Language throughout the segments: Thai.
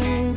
ฟั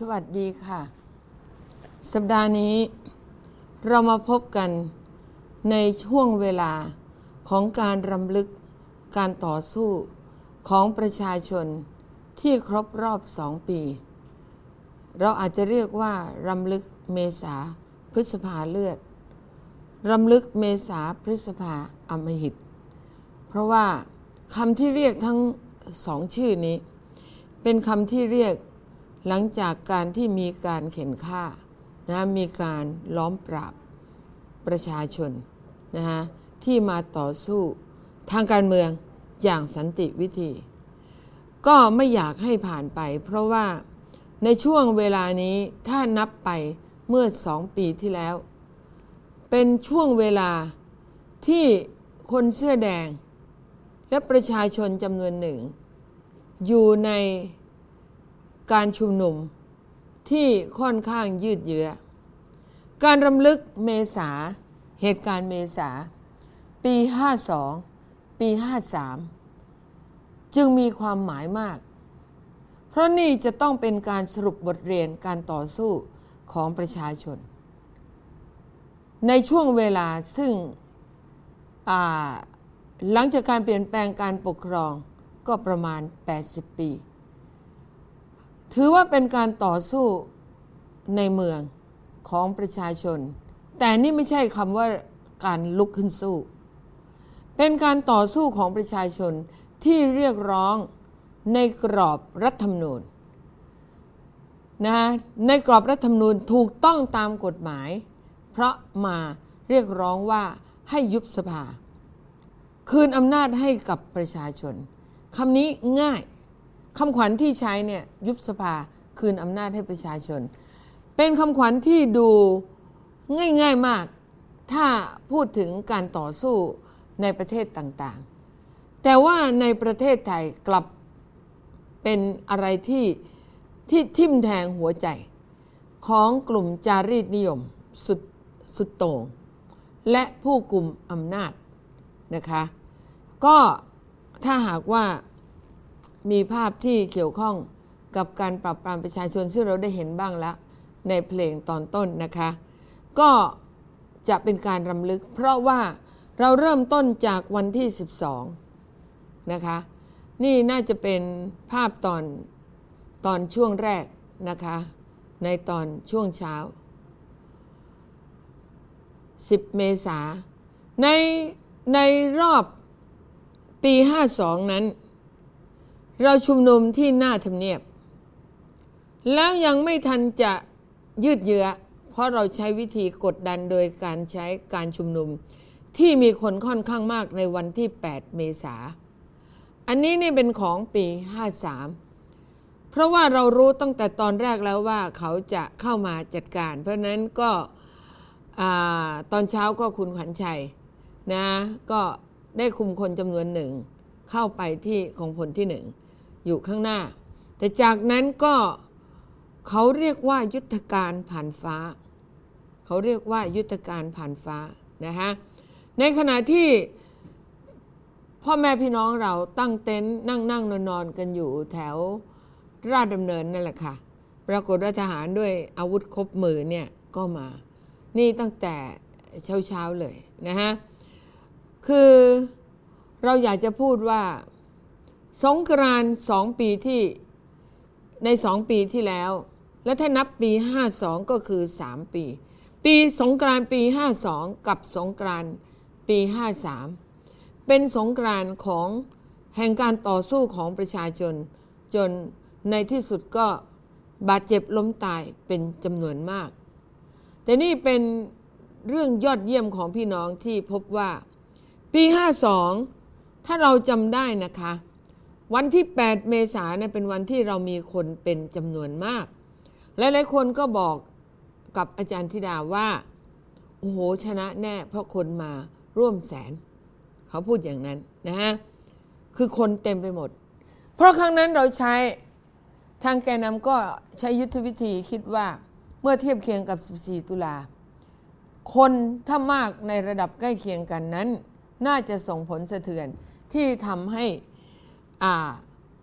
สวัสดีค่ะ สัปดาห์นี้ เรามาพบกันในช่วงเวลาของการรำลึกการต่อสู้ของประชาชนที่ครบรอบสองปี เราอาจจะเรียกว่ารำลึกเมษาพฤษภาเลือดรำลึกเมษาพฤษภาอมหิต เพราะว่าคำที่เรียกทั้งสองชื่อนี้ เป็นคำที่เรียก หลังจากการที่มีการเข็นฆ่านะมีการล้อมปราบประชาชนนะฮะที่มาต่อสู้ทางการเมืองอย่างสันติวิธี ก็ไม่อยากให้ผ่านไป เพราะว่าในช่วงเวลานี้ถ้านับไปเมื่อสองปีที่แล้ว เป็นช่วงเวลาที่คนเสื้อแดง และประชาชนจำนวนหนึ่ง อยู่ใน การชุมนุมที่ค่อนข้างยืดเยื้อ การรำลึกเมษา เหตุการณ์เมษา ปี 52 ปี 53 จึงมีความหมายมาก เพราะนี่จะต้องเป็นการสรุปบทเรียนการต่อสู้ของประชาชน ในช่วงเวลาซึ่งหลังจากการเปลี่ยนแปลงการปกครองก็ประมาณ 80 ปี ถือว่าเป็นการต่อสู้ในเมืองของประชาชน แต่นี่ไม่ใช่คำว่าการลุกขึ้นสู้ เป็นการต่อสู้ของประชาชนที่เรียกร้องในกรอบรัฐธรรมนูญนะฮะในกรอบรัฐธรรมนูญถูกต้องตามกฎหมาย เพราะมาเรียกร้องว่าให้ยุบสภา คืนอำนาจให้กับประชาชนคำนี้ง่าย คำขวัญที่ใช้เนี่ยยุบสภาคืนอำนาจให้ประชาชน เป็นคำขวัญที่ดูง่ายๆมาก ถ้าพูดถึงการต่อสู้ในประเทศต่างๆ แต่ว่าในประเทศไทยกลับเป็นอะไรที่ที่ทิ่มแทงหัวใจ ของกลุ่มจารีตนิยมสุดสุดโต่งและผู้กลุ่มอำนาจนะคะ ก็ถ้าหากว่า มีภาพที่เกี่ยวข้องกับการปราบปรามประชาชนซึ่งเราได้เห็นบ้างแล้วในเพลงตอนต้นนะคะ ก็จะเป็นการรำลึก เพราะว่าเราเริ่มต้นจากวันที่ 12 นะคะ นี่น่าจะเป็นภาพตอนตอนช่วงแรกนะคะ ในตอนช่วงเช้า 10 เมษาในในรอบปี 52 นั้น เราชุมนุมที่หน้าทำเนียบ แล้วยังไม่ทันจะยืดเยื้อ เพราะเราใช้วิธีกดดันโดยการใช้การชุมนุม ที่มีคนค่อนข้างมากในวันที่ 8 เมษา อันนี้นี่เป็นของปี 53 เพราะว่าเรารู้ตั้งแต่ตอนแรกแล้วว่าเขาจะเข้ามาจัดการ เพราะนั้นก็อตอนเช้าก็คุณขวัญชัยนะก็ได้คุมคนจำนวนหนึ่งเข้าไปที่ของพลที่หนึ่ง อยู่ข้างหน้า แต่จากนั้นก็เขาเรียกว่ายุทธการผ่านฟ้า เขาเรียกว่ายุทธการผ่านฟ้านะฮะในขณะที่พ่อแม่พี่น้องเราตั้งเต็นท์นั่งนั่งนอนนอนกันอยู่แถวราชดำเนินนั่นแหละค่ะ ปรากฏว่าทหารด้วยอาวุธครบมือเนี่ยก็มา นี่ตั้งแต่เช้าเช้าๆเลยนะฮะ คือเราอยากจะพูดว่า สงกรานสองปีที่ในสองปีที่แล้ว และถ้านับปี 52 ก็คือ 3 ปี ปีสงกรานปี 52 กับสงกรานปี 53 เป็นสงกรานของแห่งการต่อสู้ของประชาชน จนในที่สุดก็บาดเจ็บล้มตายเป็นจำนวนมาก แต่นี่เป็นเรื่องยอดเยี่ยมของพี่น้องที่พบว่า ปี 52 ถ้าเราจำได้นะคะ วันที่ 8 เมษายนเป็นวันที่เรามีคนเป็นจำนวนมาก หลายๆคนก็บอกกับอาจารย์ธิดาว่า โอ้โห ชนะแน่ เพราะคนมาร่วมแสน เขาพูดอย่างนั้นนะฮะ คือคนเต็มไปหมด เพราะครั้งนั้นเราใช้ทางแกนนำก็ใช้ยุทธวิธีคิดว่าเมื่อเทียบเคียงกับ 14 ตุลา คนถ้ามากในระดับใกล้เคียงกันนั้น น่าจะส่งผลสะเทือนที่ทำให้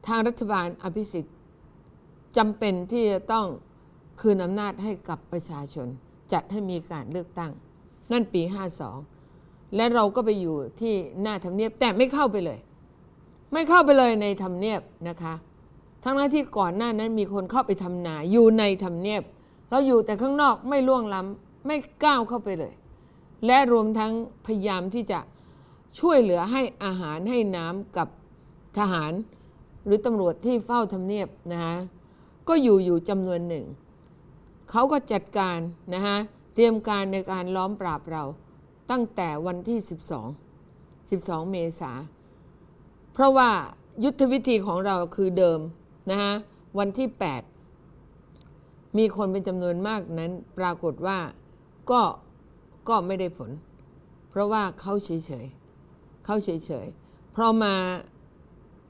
ทางรัฐบาลอภิสิทธิ์จำเป็นที่จะต้องคืนอำนาจให้กับประชาชน จัดให้มีการเลือกตั้ง นั่นปี 52 และเราก็ไปอยู่ที่หน้าทำเนียบแต่ไม่เข้าไปเลย ไม่เข้าไปเลยในทำเนียบนะคะ ทั้งนั้นที่ก่อนหน้านั้นมีคนเข้าไปทำนาอยู่ในทำเนียบ เราอยู่แต่ข้างนอกไม่ล่วงล้ำไม่ก้าวเข้าไปเลย และรวมทั้งพยายามที่จะช่วยเหลือให้อาหารให้น้ำกับ ทหารหรือตำรวจที่เฝ้าทำเนียบนะฮะก็อยู่อยู่จำนวนหนึ่ง เขาก็จัดการนะฮะเตรียมการในการล้อมปราบเราตั้งแต่วันที่ 12 12 เมษาเพราะว่ายุทธวิธีของเราคือเดิมนะฮะวันที่ 8 มีคนเป็นจำนวนมากนั้นปรากฏว่าก็ก็ไม่ได้ผล เพราะว่าเขาเฉยๆเขาเฉยๆพอมา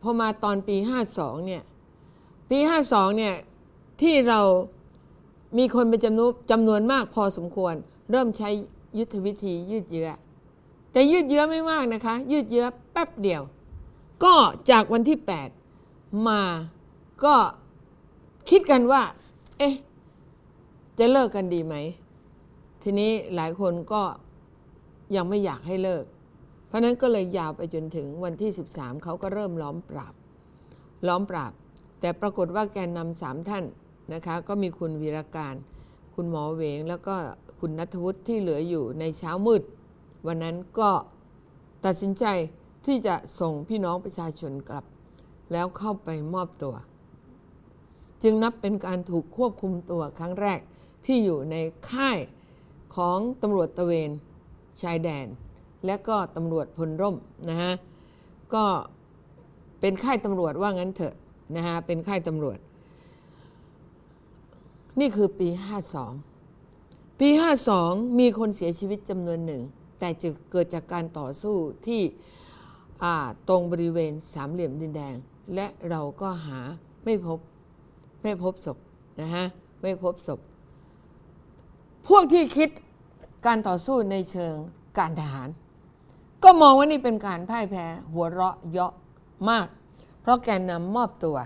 พอมาตอนปี 52 เนี่ย ปี 52 เนี่ย ที่เรามีคนเป็นจำนวนจำนวนมากพอสมควร เริ่มใช้ยุทธวิธียืดเยื้อ แต่ยืดเยื้อไม่มากนะคะ ยืดเยื้อแป๊บเดียว ก็จากวันที่ 8 มาก็คิดกันว่า เอ๊ะ จะเลิกกันดีไหม ทีนี้หลายคนก็ยังไม่อยากให้เลิก ราะนั้นก็เลยยาวไปจนถึงวันที่ 13 เขาก็เริ่มล้อมปราบ ล้อมปราบ แต่ปรากฏว่าแกนนำสามท่านนะคะ ก็มีคุณวีรการ คุณหมอเวง แล้วก็คุณนัทวุฒิที่เหลืออยู่ในเช้ามืด วันนั้นก็ตัดสินใจที่จะส่งพี่น้องประชาชนกลับ แล้วเข้าไปมอบตัว จึงนับเป็นการถูกควบคุมตัวครั้งแรกที่อยู่ในค่ายของตำรวจตะเวนชายแดน และก็ตำรวจพลร่มนะฮะก็เป็นค่ายตำรวจว่างั้นเถอะนะฮะเป็นค่ายตำรวจ นี่คือปี 52 ปี 52 มีคนเสียชีวิตจำนวนหนึ่ง แต่จะเกิดจากการต่อสู้ที่ตรงบริเวณสามเหลี่ยมดินแดง และเราก็หาไม่พบไม่พบศพนะฮะไม่พบศพ พวกที่คิดการต่อสู้ในเชิงการทหาร ก็มองว่านี่เป็นการพ่ายแพ้หัวเราะเยาะมาก เพราะแกนนำมอบตัว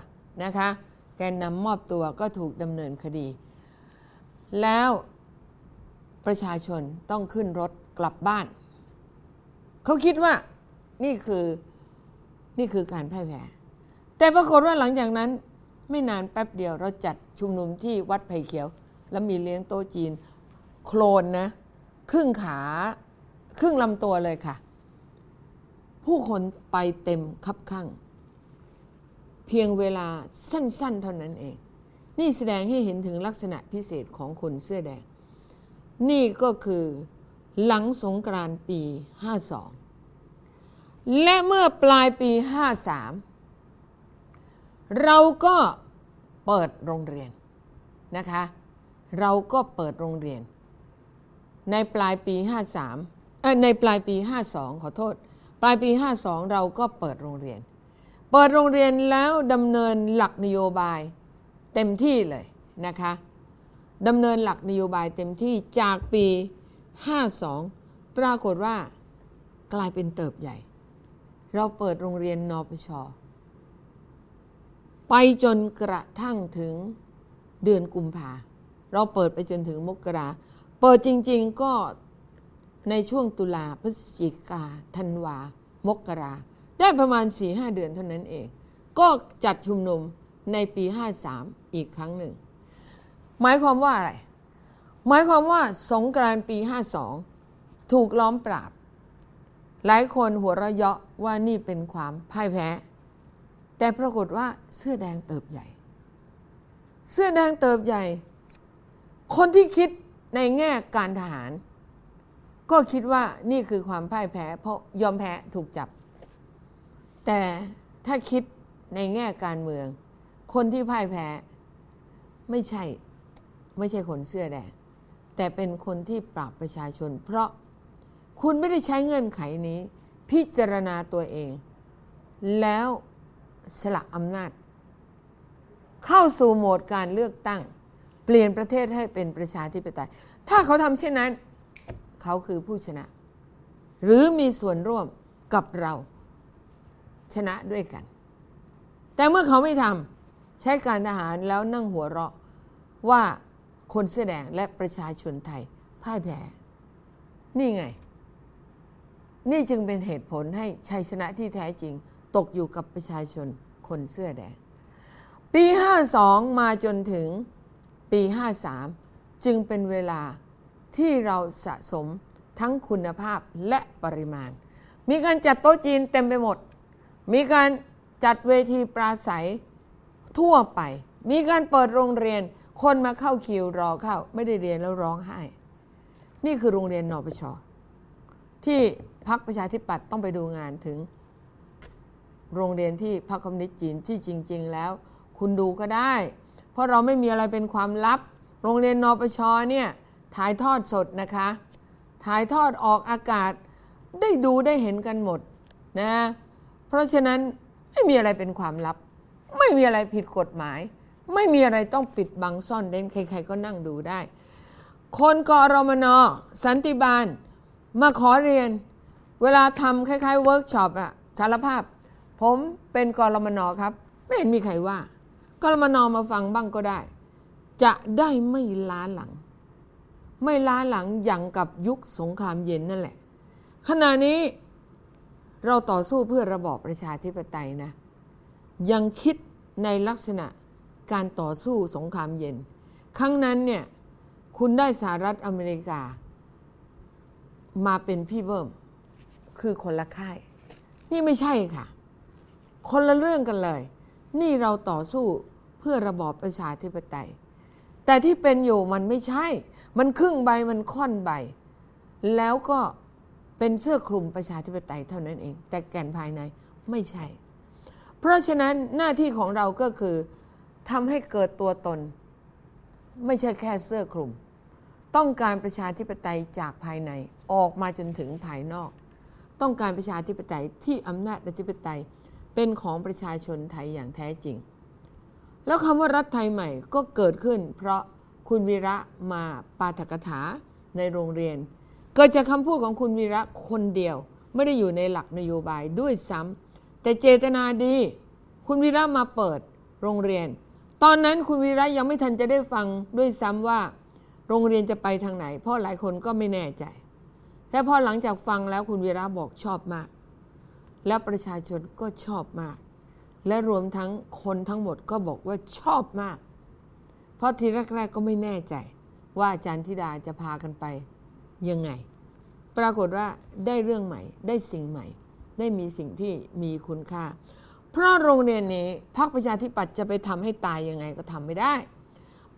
นะคะ แกนนำมอบตัวก็ถูกดำเนินคดี แล้วประชาชนต้องขึ้นรถกลับบ้าน เขาคิดว่านี่คือนี่คือการพ่ายแพ้ แต่ปรากฏว่าหลังจากนั้นไม่นานแป๊บเดียวเราจัดชุมนุมที่วัดไผ่เขียว แล้วมีเลี้ยงโต๊ะจีน โคลนนะ ครึ่งขา ครึ่งลำตัวเลยค่ะ ผู้คนไปเต็มคับข้างเพียงเวลาสั้น ๆ เท่านั้นเอง นี่แสดงให้เห็นถึงลักษณะพิเศษของคนเสื้อแดง นี่ก็คือหลังสงกรานต์ปี 52 และเมื่อปลายปี 53 เราก็เปิดโรงเรียนนะคะ เราก็เปิดโรงเรียน ในปลายปี 53เอ่อในปลายปี 52 ขอโทษ ปลายปี 52 เราก็เปิดโรงเรียน เปิดโรงเรียนแล้วดำเนินหลักนโยบายเต็มที่เลยนะคะดำเนินหลักนโยบายเต็มที่จากปี 52 ปรากฏว่ากลายเป็นเติบใหญ่ เราเปิดโรงเรียนนปช ไปจนกระทั่งถึงเดือนกุมภาเราเปิดไปจนถึงมกรา เปิดจริง ๆ ก็ ในช่วงตุลาพฤศจิกาธันวา มกรา ได้ประมาณ 4-5 เดือนเท่านั้นเอง ก็จัดชุมนุมในปี 53 อีกครั้งหนึ่ง หมายความว่าอะไร หมายความว่าสงกรานต์ปี 52 ถูกล้อมปราบ หลายคนหัวเราะเยาะว่านี่เป็นความพ่ายแพ้ แต่ปรากฏว่าเสื้อแดงเติบใหญ่ เสื้อแดงเติบใหญ่ คนที่คิดในแง่การทหาร ก็คิดว่านี่คือความพ่ายแพ้ เพราะยอมแพ้ถูกจับ แต่ถ้าคิดในแง่การเมือง คนที่พ่ายแพ้ ไม่ใช่ไม่ใช่คนเสื้อแดงแต่เป็นคนที่ปราบประชาชน เพราะคุณไม่ได้ใช้เงื่อนไขนี้ พิจารณาตัวเอง แล้วสละอำนาจ เข้าสู่โหมดการเลือกตั้ง เปลี่ยนประเทศให้เป็นประชาธิปไตย ถ้าเขาทำเช่นนั้น เขาคือผู้ชนะ หรือมีส่วนร่วมกับเราชนะด้วยกัน แต่เมื่อเขาไม่ทำใช้การทหารแล้วนั่งหัวเราะว่าคนเสื้อแดงและประชาชนไทยพ่ายแพ้ นี่ไง นี่จึงเป็นเหตุผลให้ชัยชนะที่แท้จริง ตกอยู่กับประชาชนคนเสื้อแดง ปี 52 มาจนถึงปี 53 จึงเป็นเวลา ที่เราสะสมทั้งคุณภาพและปริมาณ มีการจัดโต๊ะจีนเต็มไปหมด มีการจัดเวทีปราศัยทั่วไป มีการเปิดโรงเรียน คนมาเข้าคิวรอเข้า ไม่ได้เรียนแล้วร้องไห้ นี่คือโรงเรียนนปช ที่พักประชาธิปัตย์ต้องไปดูงานถึง โรงเรียนที่พรรคคอมมิวนิสต์จีนที่จริง ๆ แล้ว คุณดูก็ได้ เพราะเราไม่มีอะไรเป็นความลับ โรงเรียนนปชเนี่ย ถ่ายทอดสดนะคะ ถ่ายทอดออกอากาศได้ดูได้เห็นกันหมดนะ เพราะฉะนั้นไม่มีอะไรเป็นความลับ ไม่มีอะไรผิดกฎหมาย ไม่มีอะไรต้องปิดบังซ่อนเร้นใครๆก็นั่งดูได้ คนกรมนสันติบาล มาขอเรียน เวลาทำคล้ายๆเวิร์กช็อปอะสารภาพ ผมเป็นกรมนครับ ไม่เห็นมีใครว่ากรมนมาฟังบ้างก็ได้ จะได้ไม่ล้าหลัง ไม่ล้าหลังอย่างกับยุคสงครามเย็นนั่นแหละ ขณะนี้เราต่อสู้เพื่อระบอบประชาธิปไตยนะ ยังคิดในลักษณะการต่อสู้สงครามเย็น ครั้งนั้นเนี่ยคุณได้สหรัฐอเมริกา มาเป็นพี่เบิ้มคือคนละค่าย นี่ไม่ใช่ค่ะ คนละเรื่องกันเลย นี่เราต่อสู้เพื่อระบอบประชาธิปไตย แต่ที่เป็นอยู่มันไม่ใช่ มันครึ่งใบมันค่อนใบ แล้วก็เป็นเสื้อคลุมประชาธิปไตยเท่านั้นเอง แต่แก่นภายในไม่ใช่ เพราะฉะนั้นหน้าที่ของเราก็คือทำให้เกิดตัวตน ไม่ใช่แค่เสื้อคลุม ต้องการประชาธิปไตยจากภายในออกมาจนถึงภายนอก ต้องการประชาธิปไตยที่อำนาจอธิปไตยเป็นของประชาชนไทยอย่างแท้จริง แล้วคำว่ารัฐไทยใหม่ก็เกิดขึ้น เพราะคุณวีระมาปาฐกถาในโรงเรียน เกิดจากคำพูดของคุณวีระคนเดียว ไม่ได้อยู่ในหลักนโยบายด้วยซ้ำแต่เจตนาดี คุณวีระมาเปิดโรงเรียน ตอนนั้นคุณวีระยังไม่ทันจะได้ฟังด้วยซ้ำว่า โรงเรียนจะไปทางไหน เพราะหลายคนก็ไม่แน่ใจ แต่พอหลังจากฟังแล้วคุณวีระบอกชอบมาก และประชาชนก็ชอบมาก และรวมทั้งคนทั้งหมดก็บอกว่าชอบมาก เพราะทีแรกๆก็ไม่แน่ใจ ว่าอาจารย์ธิดาจะพากันไปยังไง ปรากฏว่าได้เรื่องใหม่ ได้สิ่งใหม่ ได้มีสิ่งที่มีคุณค่า เพราะโรงเรียนนี้พรรคประชาธิปัตย์จะไปทำให้ตายยังไงก็ทำไม่ได้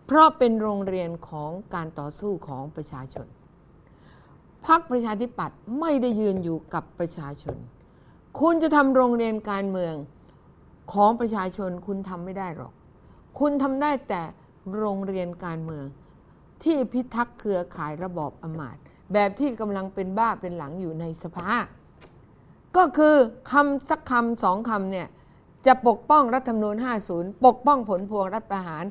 เพราะเป็นโรงเรียนของการต่อสู้ของประชาชนพรรคประชาธิปัตย์ไม่ได้ยืนอยู่กับประชาชน คุณจะทำโรงเรียนการเมือง ของประชาชนคุณทำไม่ได้หรอก คุณทำได้แต่โรงเรียนการเมือง ที่พิทักษ์เครือข่ายระบอบอำมาตย์แบบที่กำลังเป็นบ้าเป็นหลังอยู่ในสภา ก็คือคำสักคำสองคำเนี่ยจะปกป้องรัฐธรรมนูญ 50 ปกป้องผลพวงรัฐประหาร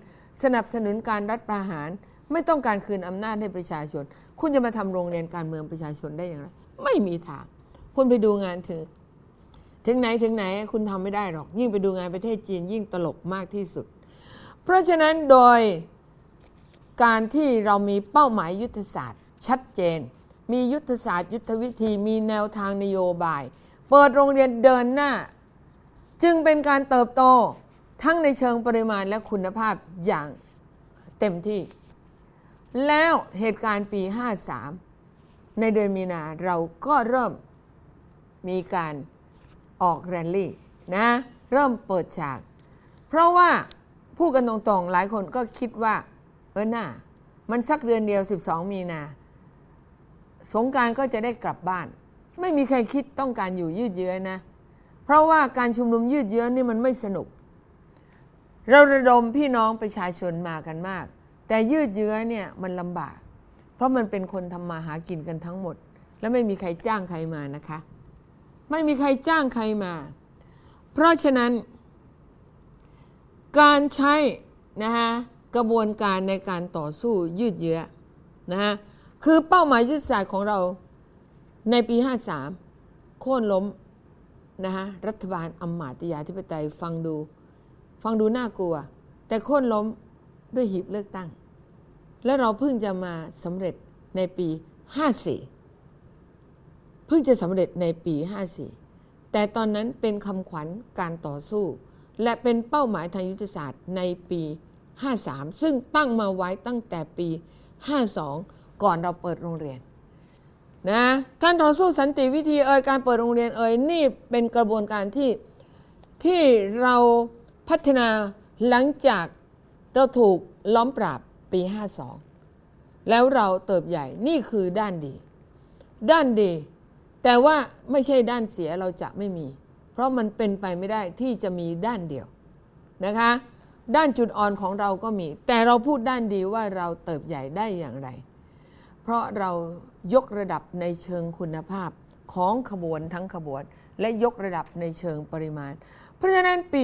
สนับสนุนการรัฐประหาร ไม่ต้องการคืนอำนาจให้ประชาชน คุณจะมาทำโรงเรียนการเมืองประชาชนได้อย่างไร ไม่มีทาง คุณไปดูงานเถอะ ถึงไหนถึงไหนคุณทำไม่ได้หรอก ยิ่งไปดูงานประเทศจีนยิ่งตลกมากที่สุด เพราะฉะนั้นโดยการที่เรามีเป้าหมายยุทธศาสตร์ ชัดเจน มียุทธศาสตร์ ยุทธวิธีมีแนวทางนโยบาย เปิดโรงเรียนเดินหน้า จึงเป็นการเติบโตทั้งในเชิงปริมาณและคุณภาพอย่างเต็มที่ แล้วเหตุการณ์ปี 53 ในเดือนมีนาเราก็เริ่มมีการ ออกแรลลี่นะเริ่มเปิดฉาก เพราะว่าพูดกันตรงๆ หลายคนก็คิดว่า เออหน่ามันสักเดือนเดียว 12 มีนา สงการก็จะได้กลับบ้าน ไม่มีใครคิดต้องการอยู่ยืดเยื้อนะ เพราะว่าการชุมนุมยืดเยื้อนี่มันไม่สนุก เราระดมพี่น้องประชาชนมากันมาก แต่ยืดเยื้อเนี่ยมันลำบาก เพราะมันเป็นคนทำมาหากินกันทั้งหมด แล้วไม่มีใครจ้างใครมานะคะ ไม่มีใครจ้างใครมา เพราะฉะนั้น การใช้นะฮะกระบวนการในการต่อสู้ยืดเยื้อนะฮะคือเป้าหมายยุทธศาสตร์ของเราในปี 53 โค่นล้มนะฮะรัฐบาลอำมาตยาธิปไตยฟังดู ฟังดูน่ากลัว แต่โค่นล้มด้วยหีบเลือกตั้ง และเราเพิ่งจะมาสำเร็จในปี 54 พิ่งจะสำเร็จในปี 54 แต่ตอนนั้นเป็นคำขวัญการต่อสู้ และเป็นเป้าหมายทางยุทธศาสตร์ในปี 53 ซึ่งตั้งมาไว้ตั้งแต่ปี 52 ก่อนเราเปิดโรงเรียนนะการต่อสู้สันติวิธีเอ่ยการเปิดโรงเรียนเอ่ยนี่เป็นกระบวนการที่ที่เราพัฒนาหลังจากเราถูกล้อมปราบปี 52 แล้วเราเติบใหญ่นี่คือด้านดี ด้านดี แต่ว่าไม่ใช่ด้านเสียเราจะไม่มี เพราะมันเป็นไปไม่ได้ที่จะมีด้านเดียวนะคะ ด้านจุดอ่อนของเราก็มี แต่เราพูดด้านดีว่าเราเติบใหญ่ได้อย่างไร เพราะเรายกระดับในเชิงคุณภาพของขบวนทั้งขบวน และยกระดับในเชิงปริมาณ เพราะฉะนั้นปี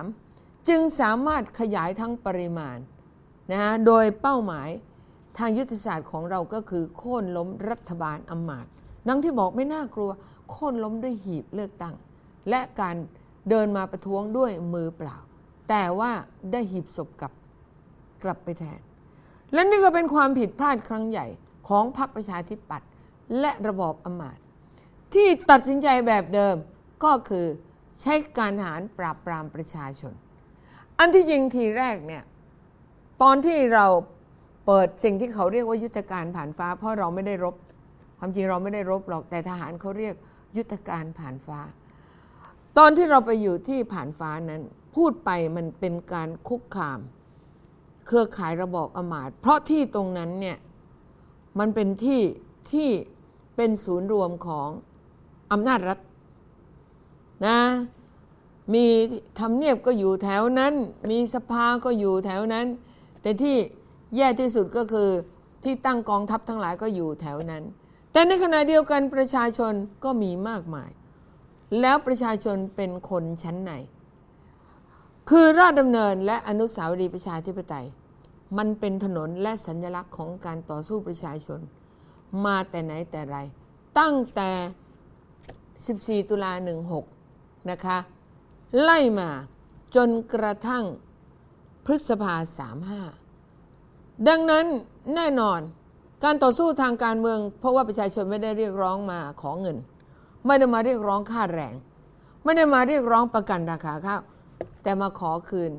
53 จึงสามารถขยายทั้งปริมาณนะฮะโดยเป้าหมายทางยุทธศาสตร์ของเราก็คือโค่นล้มรัฐบาลอำมาตย์ ดังที่บอกไม่น่ากลัวโค่นล้มด้วยหีบเลือกตั้ง และการเดินมาประท้วงด้วยมือเปล่า แต่ว่าได้หีบศพกลับกลับไปแทน และนี่ก็เป็นความผิดพลาดครั้งใหญ่ของพรรคประชาธิปัตย์และระบอบอำมาตย์ที่ตัดสินใจแบบเดิมก็คือใช้การทหารปราบปรามประชาชน อันที่จริงทีแรกเนี่ยตอนที่เราเปิดสิ่งที่เขาเรียกว่ายุทธการผ่านฟ้า เพราะเราไม่ได้รบ ความจริงเราไม่ได้รบหรอกแต่ทหารเขาเรียกยุทธการผ่านฟ้า ตอนที่เราไปอยู่ที่ผ่านฟ้านั้น พูดไปมันเป็นการคุกคาม เครือข่ายระบอบอำมาตเพราะที่ตรงนั้นเนี่ยมันเป็นที่ที่เป็นศูนย์รวมของอำนาจรัฐนะมีทำเนียบก็อยู่แถวนั้น มีสภาก็อยู่แถวนั้น แต่ที่แย่ที่สุดก็คือที่ตั้งกองทัพทั้งหลายก็อยู่แถวนั้น แต่ในขณะเดียวกันประชาชนก็มีมากมาย แล้วประชาชนเป็นคนชั้นไหน คือราชดำเนินและอนุสาวรีย์ประชาธิปไตย มันเป็นถนนและสัญลักษณ์ของการต่อสู้ประชาชน มาแต่ไหนแต่ไร ตั้งแต่ 14 ตุลา 16 นะคะ ไล่มาจนกระทั่งพฤษภา 35 ดังนั้นแน่นอน การต่อสู้ทางการเมือง เพราะว่าประชาชนไม่ได้เรียกร้องมาขอเงิน ไม่ได้มาเรียกร้องค่าแรง ไม่ได้มาเรียกร้องประกันราคาข้าวแต่มาขอคืน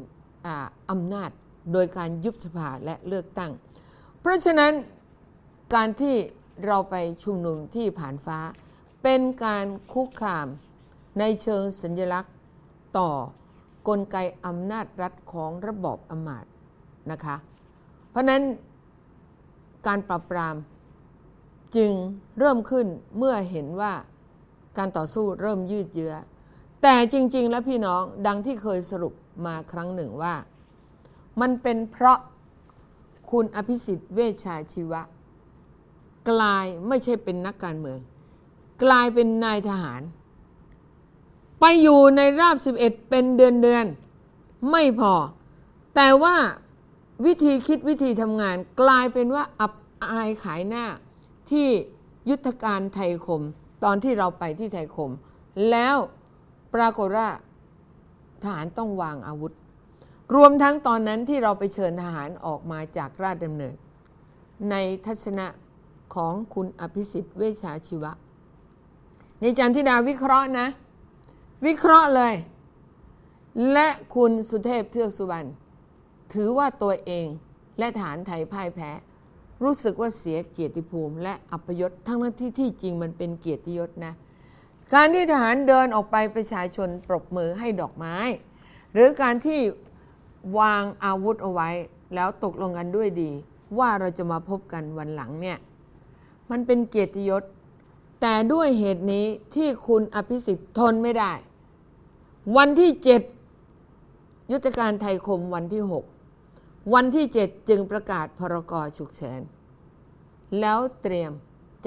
ออำนาจโดยการยุบสภาและเลือกตั้ง เพราะฉะนั้นการที่เราไปชุมนุมที่ผ่านฟ้า เป็นการคุกคามในเชิงสัญลักษณ์ต่อกลไกอำนาจรัฐของระบอบอำมาตย์นะคะ เพราะนั้น การปราบปราม จึงเริ่มขึ้นเมื่อเห็นว่าการต่อสู้เริ่มยืดเยื้อ แต่จริง ๆ แล้วพี่น้องดังที่เคยสรุปมาครั้งหนึ่งว่า มันเป็นเพราะคุณอภิสิทธิ์เวชชาชีวะ กลายไม่ใช่เป็นนักการเมือง กลายเป็นนายทหาร ไปอยู่ในราบ 11 เป็นเดือนเดือนๆไม่พอ แต่ว่า วิธีคิดวิธีทำงาน กลายเป็นว่าอับอายขายหน้าที่ยุทธการไทยคม ตอนที่เราไปที่ไทยคม แล้วปรากฏว่าทหารต้องวางอาวุธ รวมทั้งตอนนั้นที่เราไปเชิญทหารออกมาจากราชดำเนิน ในทัศนะของคุณอภิสิทธิ์เวชชาชีวะในจันทิดาวิเคราะห์นะ วิเคราะห์เลย และคุณสุเทพเทือกสุบรรณ ถือว่าตัวเองและฐานไทยพ่ายแพ้ รู้สึกว่าเสียเกียรติภูมิ และอัปยศทั้งนั้นที่ที่จริงมันเป็นเกียรติยศนะ การที่ทหารเดินออกไปประชาชนปรบมือให้ดอกไม้ หรือการที่วางอาวุธเอาไว้ แล้วตกลงกันด้วยดี ว่าเราจะมาพบกันวันหลังเนี่ยมันเป็นเกียรติยศ แต่ด้วยเหตุนี้ที่คุณอภิสิทธิ์ทนไม่ได้ วันที่เจ็ดยุทธการไทยคมวันที่หก วันที่เจ็ดจึงประกาศพรกฉุกเฉิน แล้วเตรียม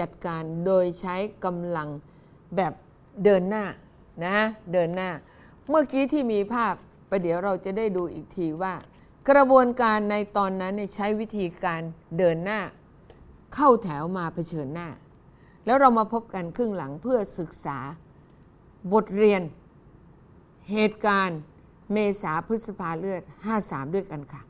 จัดการโดยใช้กำลังแบบเดินหน้านะเดินหน้า เมื่อกี้ที่มีภาพประเดี๋ยวเราจะได้ดูอีกทีว่า กระบวนการในตอนนั้นใช้วิธีการเดินหน้า เข้าแถวมาเผชิญหน้า แล้วเรามาพบกันครึ่งหลังเพื่อศึกษาบทเรียนเหตุการณ์เมษาพฤษภาเลือด 53 ด้วยกันค่ะ